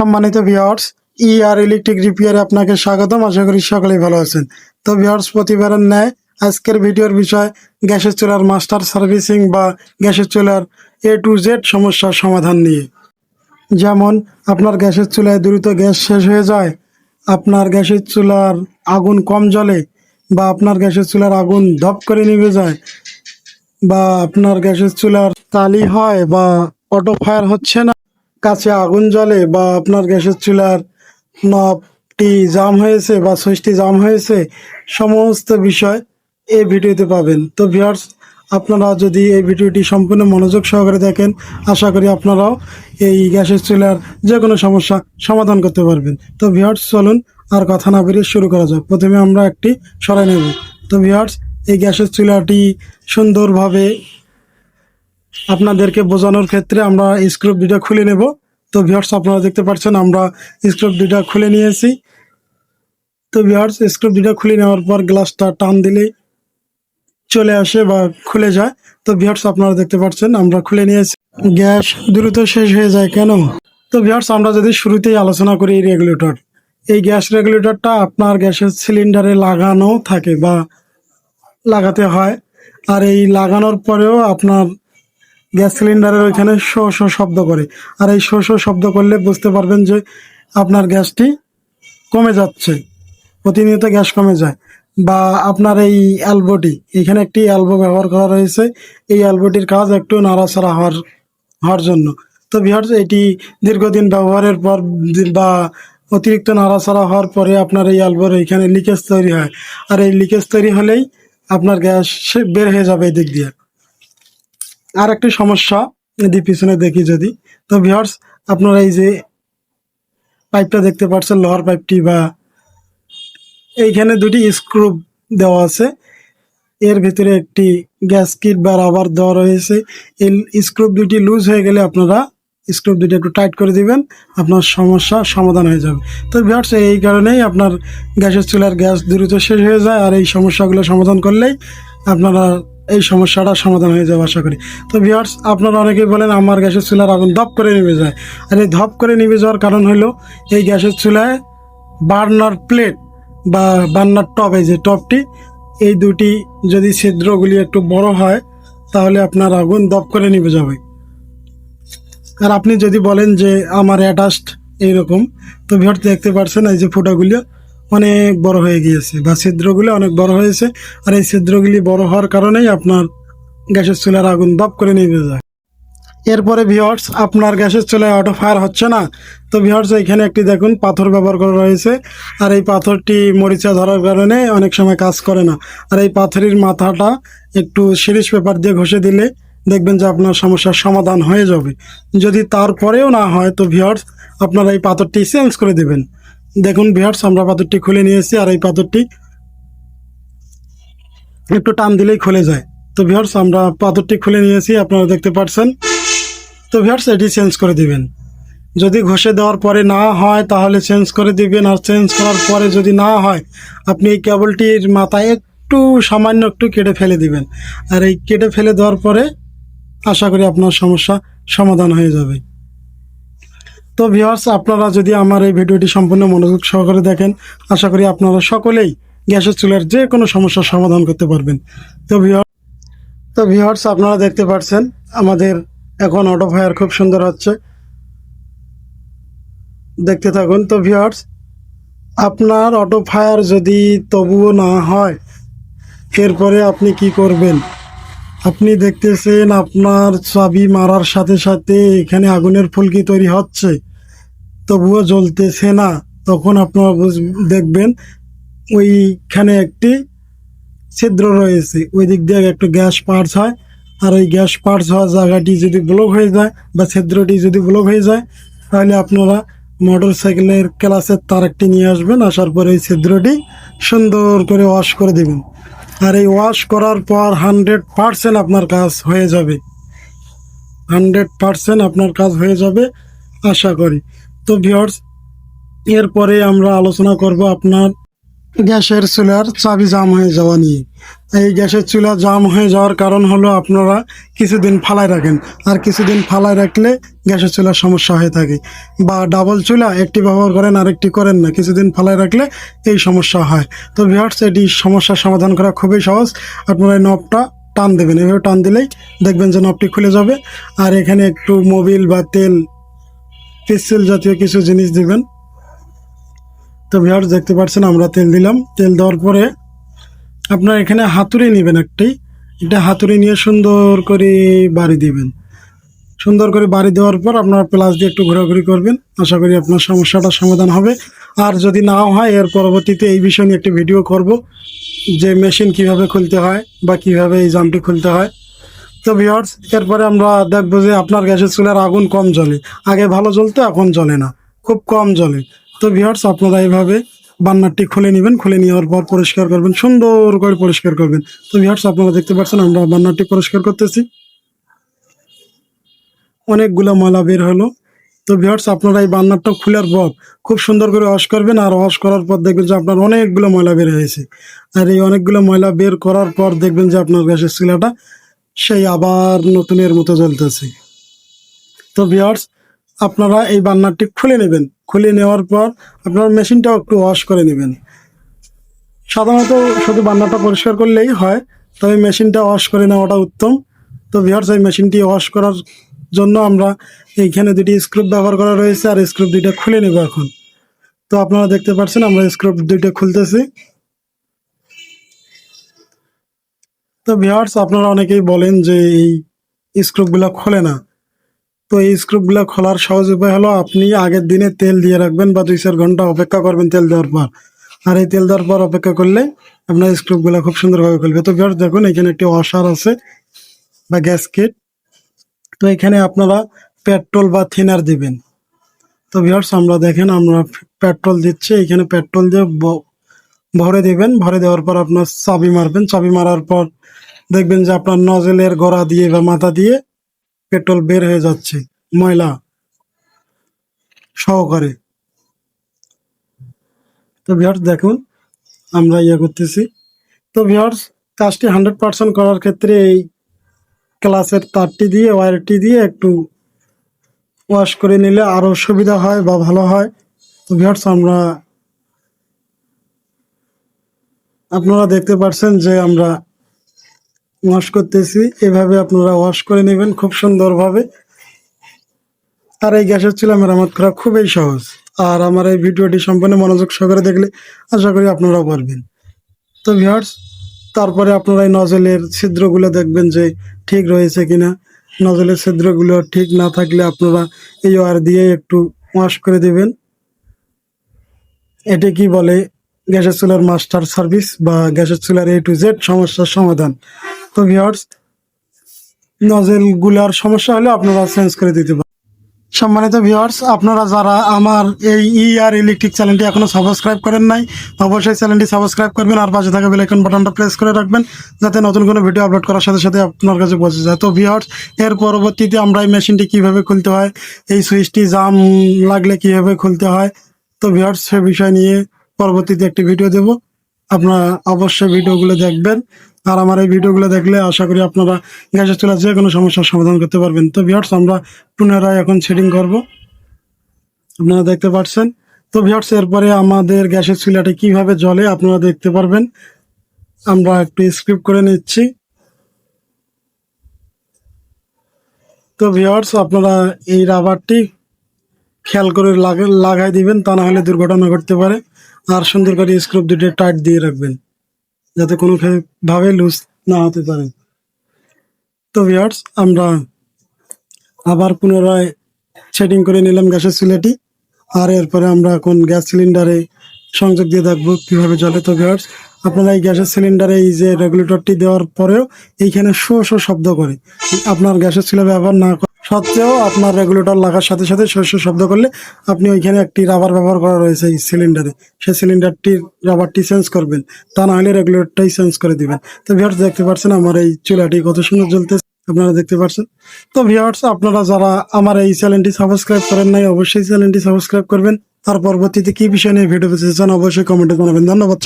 সম্মানিত ভিউয়ার্স ই আর ইলেকট্রিক রিপেয়ারে আপনাকে স্বাগতম। আশা করি সকলেই ভালো আছেন। তো ভিউয়ার্স প্রতিবারের ন্যায় আজকের ভিডিওর বিষয়, গ্যাসের চুলার মাস্টার সার্ভিসিং বা গ্যাসের চুলার এ টু জেড সমস্যার সমাধান নিয়ে। যেমন, আপনার গ্যাসের চুলায় দ্রুত গ্যাস শেষ হয়ে যায়, আপনার গ্যাসের চুলার আগুন কম জলে বা আপনার গ্যাসের চুলার আগুন ধপ করে নিভে যায় বা আপনার গ্যাসের চুলার তালি হয় বা অটো ফায়ার হচ্ছে না কাছে আগুন জ্বলে বা আপনার গ্যাসের চুলার নবটি জাম হয়েছে বা সুইচটি জাম হয়েছে, সমস্ত বিষয় এই ভিডিওতে পাবেন। তো ভিউয়ার্স, আপনারা যদি এই ভিডিওটি সম্পূর্ণ মনোযোগ সহকারে দেখেন, আশা করি আপনারাও এই গ্যাসের চুলার যে কোনো সমস্যা সমাধান করতে পারবেন। তো ভিউয়ার্স, চলুন আর কথা না বেরিয়ে শুরু করা যাক। প্রথমে আমরা একটি সরাই নেব। তো ভিউয়ার্স, এই গ্যাসের চুলাটি সুন্দরভাবে আপনাদেরকে বোঝানোর ক্ষেত্রে আমরা স্ক্রুপ দুটা খুলে নেব। তো ভিউয়ার্স আপনারা দেখতে পাচ্ছেন আমরা স্ক্রুপ দুটা খুলে নিয়েছি। তো ভিউয়ার্স স্ক্রুপ দুটা খুলে নেওয়ার পর গ্লাসটা টান দিলেই চলে আসে বা খুলে যায়। তো ভিউয়ার্স আপনারা দেখতে পাচ্ছেন আমরা খুলে নিয়েছি। গ্যাস দ্রুত শেষ হয়ে যায় কেন? তো ভিউয়ার্স আমরা যদি শুরুতেই আলোচনা করি এই রেগুলেটর এই গ্যাস রেগুলেটরটা আপনার গ্যাসের সিলিন্ডারে লাগানো থাকে বা লাগাতে হয়। আর এই লাগানোর পরেও আপনার গ্যাস সিলিন্ডারের ওইখানে শো শো শব্দ করে। আর এই শো শো শব্দ করলে বুঝতে পারবেন যে আপনার গ্যাসটি কমে যাচ্ছে। প্রতিনিয়ত গ্যাস কমে যায়। বা আপনার এই অ্যালবোটি, এখানে একটি অ্যালবো ব্যবহার করা রয়েছে। এই অ্যালবোটির কাজ একটু নাড়াচাড়া হওয়ার হওয়ার জন্য। তো বিহার, এটি দীর্ঘদিন ব্যবহারের পর বা অতিরিক্ত নাড়াচাড়া হওয়ার পরে আপনার এই অ্যালবোর এখানে লিকেজ তৈরি হয়। আর এই লিকেজ তৈরি হলেই আপনার গ্যাস বের হয়ে যাবে এই দিক দিয়ে। আর একটি সমস্যা যদি পিছনে দেখি যদি। তো ভিউয়ার্স আপনারা এই যে পাইপটা দেখতে পাচ্ছেন লোহার পাইপটি বা এইখানে দুটি স্ক্রু দেওয়া আছে। এর ভিতরে একটি গ্যাস কিট বা রাবার দেওয়া রয়েছে। এই স্ক্রু দুটি লুজ হয়ে গেলে আপনারা স্ক্রু দুটি একটু টাইট করে দিবেন, আপনার সমস্যা সমাধান হয়ে যাবে। তো ভিউয়ার্স এই কারণেই আপনার গ্যাসের চুলার গ্যাস দ্রুত শেষ হয়ে যায়, আর এই সমস্যাগুলো সমাধান করলেই আপনারা এই সমস্যাটা সমাধান হয়ে যাবে, আশা করি। তো ভিউয়ার্স আপনারা অনেকেই বলেন, আমার গ্যাসের চুলার আগুন ধপ করে নিভে যায়। আর এই ধপ করে নিভে যাওয়ার কারণ হলো, এই গ্যাসের চুলায় বার্নার প্লেট বা বার্নার টপ এই যে টপটি এই দুটি যদি ছিদ্রগুলি একটু বড় হয়, তাহলে আপনার আগুন দপ করে নিভে যাবে। আর আপনি যদি বলেন যে আমার অ্যাটাচড এইরকম, তো ভিউয়ার্স দেখতে পারছেন এই যে ফুটাগুলি অনেক বড় হয়ে গিয়েছে বা ছিদ্রগুলি অনেক বড় হয়েছে। আর এই ছিদ্রগুলি বড় হওয়ার কারণেই আপনার গ্যাসের চুলার আগুন দপ করে নিভে যায়। এরপরে ভিওয়ার্স আপনার গ্যাসের চুলায় অটো ফায়ার হচ্ছে না? তো ভিওয়ার্স এখানে একটি দেখুন, পাথর ব্যবহার করা রয়েছে। আর এই পাথরটি মরিচা ধরার কারণে অনেক সময় কাজ করে না। আর এই পাথরের মাথাটা একটু সিরিজ পেপার দিয়ে ঘষে দিলে দেখবেন যে আপনার সমস্যার সমাধান হয়ে যাবে। যদি তারপরেও না হয়, তো ভিওয়ার্স আপনারা এই পাথরটি চেঞ্জ করে দেবেন। দেখুন ভিওয়ার্স আমরা পাথরটি খুলে নিয়েছি আর এই পাথরটি একটু টান দিলেই খুলে যায়। তো ভিওয়ার্স আমরা পাথরটি খুলে নিয়েছি, আপনারা দেখতে পাচ্ছেন। তো ভিউয়ার্স, এটি চেঞ্জ করে দিবেন। যদি ঘষে দেওয়ার পরে না হয়, তাহলে চেঞ্জ করে দিবেন। আর চেঞ্জ করার পরে যদি না হয়, আপনি এই কেবলটির মাথায় একটু সামান্য একটু কেটে ফেলে দিবেন। আর এই কেটে ফেলে দেওয়ার পরে আশা করি আপনার সমস্যা সমাধান হয়ে যাবে। তো ভিউয়ার্স আপনারা যদি আমার এই ভিডিওটি সম্পূর্ণ মনোযোগ সহকারে দেখেন, আশা করি আপনারা সকলেই গ্যাসের চুলার যে কোনো সমস্যার সমাধান করতে পারবেন। তো ভিউয়ার তো ভিউয়ার্স আপনারা দেখতে পাচ্ছেন, আমাদের এখন অটো ফায়ার খুব সুন্দর হচ্ছে। দেখতে থাকুন, তো ভিউয়ার্স আপনার অটো ফায়ার যদি তবুও না হয়, এরপরে আপনি কি করবেন? আপনি দেখতেছেন আপনার চাবি মারার সাথে সাথে এখানে আগুনের ফুলকি তৈরি হচ্ছে। তবুও জ্বলতেছে না। তখন আপনারা দেখবেন ওইখানে একটি ছিদ্র রয়েছে। ওই দিক দিয়ে একটু গ্যাস পার্স হয়। আর ওই গ্যাস পার্স হওয়া জায়গাটি যদি ব্লক হয়ে যায় বা ছিদ্রটি যদি ব্লক হয়ে যায়, তাহলে আপনারা মোটর সাইকেলের ক্লাসের তার একটি নিয়ে আসবেন। আসার পরে এই ছিদ্রটি সুন্দর করে ওয়াশ করে দেবেন। আর এই ওয়াশ করার পর হান্ড্রেড পার্সেন্ট আপনার কাজ হয়ে যাবে। হান্ড্রেড পার্সেন্ট আপনার কাজ হয়ে যাবে, আশা করি। তো ভিওর্স এরপরে আমরা আলোচনা করব আপনার গ্যাসের চুলার চাবি জাম হয়ে যাওয়া নিয়ে। এই গ্যাসের চুলা জাম হয়ে যাওয়ার কারণ হলো আপনারা কিছুদিন ফালায় রাখেন। আর কিছুদিন ফালায় রাখলে গ্যাসের চুলার সমস্যা হয়ে থাকে। বা ডাবল চুলা, একটি ব্যবহার করেন, আরেকটি করেন না। কিছুদিন ফালায় রাখলে এই সমস্যা হয়। তো ভিউয়ার্স এটি সমস্যার সমাধান করা খুবই সহজ। আপনারা এই নবটা টান দেবেন। এভাবে টান দিলেই দেখবেন যে নবটি খুলে যাবে। আর এখানে একটু মোবিল বা তেল পিসেল জাতীয় কিছু জিনিস দিবেন। তো ভিউয়ার্স, দেখতে পাচ্ছেন আমরা তেল দিলাম। তেল দেওয়ার পরে আপনার এখানে হাতুড়ি নেবেন একটি। এটা হাতুড়ি নিয়ে সুন্দর করে বাড়ি দিবেন। সুন্দর করে বাড়ি দেওয়ার পর আপনার প্লাস দিয়ে একটু ঘোরাঘুরি করবেন। আশা করি আপনার সমস্যাটা সমাধান হবে। আর যদি নাও হয়, এর পরবর্তীতে এই বিষয় নিয়ে একটি ভিডিও করব। যে মেশিন কীভাবে খুলতে হয় বা কীভাবে এই জামটি খুলতে হয়। তো ভিওর্স এরপরে আমরা দেখব যে আপনার গ্যাসের চুলার আগুন কম জ্বলে। আগে ভালো জ্বলতো, এখন জ্বলে না। খুব কম জ্বলে। তো ভিওর্স আপনারা এইভাবে বান্নারটি খুলে নেবেন, খুলে নেওয়ার পর পরিষ্কার করবেন, সুন্দর করে পরিষ্কার করবেন। তো ভিওর্স আপনারা দেখতে পাচ্ছেন, আমরা বান্নারটি পরিষ্কার করতেছি। অনেকগুলো ময়লা বের হলো। তো ভিওর্স আপনারা এই বান্নারটা খোলার পর খুব সুন্দর করে ওয়াশ করবেন, আর ওয়াশ করার পর দেখবেন যে আপনার অনেকগুলো ময়লা বের হয়েছে। আর এই অনেকগুলো ময়লা বের করার পর দেখবেন যে আপনার গ্যাসের চুলাটা সেই আবার নতুনের মতো জ্বলতেছে। তো ভিওর্স আপনারা এই বান্নারটি খুলে নেবেন। খুলে নেওয়ার পর আপনার মেশিনটাও একটু ওয়াশ করে নেবেন। সাধারণত শুধু বান্নারটা পরিষ্কার করলেই হয়, তবে মেশিনটা ওয়াশ করে নেওয়াটা উত্তম। তো ভিওর্স এই মেশিনটি ওয়াশ করার জন্য আমরা এইখানে দুটি স্ক্রুপ ব্যবহার করা রয়েছে, আর স্ক্রুপ দুইটা খুলে নেব এখন। তো আপনারা দেখতে পাচ্ছেন, আমরা স্ক্রুপ দুইটা খুলতেছি। তো ভিওর্স আপনারা অনেকেই বলেন যে এই স্ক্রুপগুলো খোলে না। তো এই স্ক্রুপগুলো খোলার সহজ উপায় হলো আপনি আগের দিনে তেল দিয়ে রাখবেন বা দুই চার ঘণ্টা অপেক্ষা করবেন তেল দেওয়ার পর। আর এই তেল দেওয়ার পর অপেক্ষা করলে আপনার স্ক্রুপগুলো খুব সুন্দরভাবে খুলবে। তো ভিওর্স দেখুন, এখানে একটি ওয়াশার আছে বা গ্যাসকেট তো এখানে আপনারা পেট্রোল বা থিনার দিবেন। তো ভিওর্স আমরা দেখেন আমরা পেট্রোল দিচ্ছি। এখানে পেট্রোল দিয়ে ভরে দিবেন। ভরে দেওয়ার পর আপনার চাবি মারবেন। চাবি মারার পর দেখবেন যে আপনার নজেলের গোড়া দিয়ে বা মাথা দিয়ে পেট্রোল বের হয়ে যাচ্ছে, ময়লা সহকারে। তো ভিওর্স দেখুন, আমরা ইয়ে করতেছি। তো ভিওর্স কাজটি হান্ড্রেড পার্সেন্ট করার ক্ষেত্রে এই ক্লাসের তারটি দিয়ে ওয়্যারটি দিয়ে একটু ওয়াশ করে নিলে আরও সুবিধা হয় বা ভালো হয়। তো ভিউয়ার্স, আমরা আপনারা দেখতে পাচ্ছেন যে আমরা ওয়াশ করতেছি। এভাবে আপনারা ওয়াশ করে নেবেন খুব সুন্দরভাবে। আর এই গ্যাসের চুলা মেরামত করা খুবই সহজ। আর আমার এই ভিডিওটি সম্পূর্ণ মনোযোগ সহকারে দেখলে আশা করি আপনারাও পারবেন। তো ভিউয়ার্স, তারপরে আপনারা এই নজলের ছিদ্রগুলো দেখবেন যে ঠিক রয়েছে কিনা। নজলের ছিদ্রগুলো ঠিক না থাকলে আপনারা এই ওয়ার দিয়ে একটু ওয়াশ করে দেবেন। এটি কি বলে? গ্যাসের চুলার মাস্টার সার্ভিস বা গ্যাসের চুলার এ টু জেড সমস্যার সমাধান। তো ভিউয়ার্স নজেলগুলার সমস্যা হলে আপনারা চেঞ্জ করে দিতে পারেন। সম্মানিত ভিউয়ার্স আপনারা যারা আমার এই ই আর ইলেকট্রিক চ্যানেলটি এখনও সাবস্ক্রাইব করেন নাই, অবশ্যই চ্যানেলটি সাবস্ক্রাইব করবেন আর পাশে থাকা বেল আইকন বাটনটা প্রেস করে রাখবেন, যাতে নতুন কোনো ভিডিও আপলোড করার সাথে সাথে আপনার কাছে পৌঁছে যায়। তো ভিউয়ার্স এর পরবর্তীতে আমরা এই মেশিনটি কীভাবে খুলতে হয়, এই সুইচটি জাম লাগলে কীভাবে খুলতে হয়, তো ভিউয়ার্স সে বিষয় নিয়ে পরবর্তীতে একটি ভিডিও দেব। আপনারা অবশ্যই ভিডিওগুলো দেখবেন। আর আমার এই ভিডিওগুলো দেখলে আশা করি আপনারা গ্যাসের চুলা যে কোনো সমস্যার সমাধান করতে পারবেন। তো ভিউয়ার্স আমরা পুনরায় এখন সেটিং করব। আপনারা দেখতে পাচ্ছেন। তো ভিউয়ার্স এরপরে আমাদের গ্যাসের চুলাটি কীভাবে জ্বলে আপনারা দেখতে পারবেন। আমরা একটু স্ক্রিপ্ট করে নিচ্ছি। তো ভিউয়ার্স আপনারা এই রাবারটি খেয়াল করে লাগা- লাগাই দিবেন, তা না হলে দুর্ঘটনা ঘটতে পারে। আর সুন্দর করে স্ক্রুপ দুটো টাইট দিয়ে রাখবেন। যাতে কোনো ভাবে লুজ না হতে পারে। তো ভিয়ার্স আমরা আবার পুনরায় সেটিং করে নিলাম গ্যাসের সিলেটি আর এরপরে আমরা এখন গ্যাস সিলিন্ডারে সংযোগ দিয়ে দেখব কীভাবে জলে তো ভিউয়ার্স আপনারা এই গ্যাসের সিলিন্ডারে এই যে রেগুলেটরটি দেওয়ার পরেও এইখানে শো শো শব্দ করে। আপনার গ্যাসের চুলা ব্যবহার না সত্ত্বেও আপনার রেগুলেটর লাগার সাথে সাথে শো শো শব্দ করলে আপনি ওইখানে একটি রাবার ব্যবহার করা রয়েছে এই সিলিন্ডারে সেই সিলিন্ডারটির রাবারটি চেঞ্জ করবেন। তা না হলে রেগুলেটরটাই চেঞ্জ করে দিবেন। তো ভিউয়ার্স দেখতে পাচ্ছেন আমার এই চুলাটি কত সুন্দর জ্বলতেছে। আপনারা দেখতে পাচ্ছেন। তো ভিউয়ার্স আপনারা যারা আমার এই চ্যানেলটি সাবস্ক্রাইব করেন নাই, অবশ্যই চ্যানেলটি সাবস্ক্রাইব করবেন। তার পরবর্তীতে কি বিষয় নিয়ে ভিডিও পেতে চান অবশ্যই কমেন্টে জানাবেন। ধন্যবাদ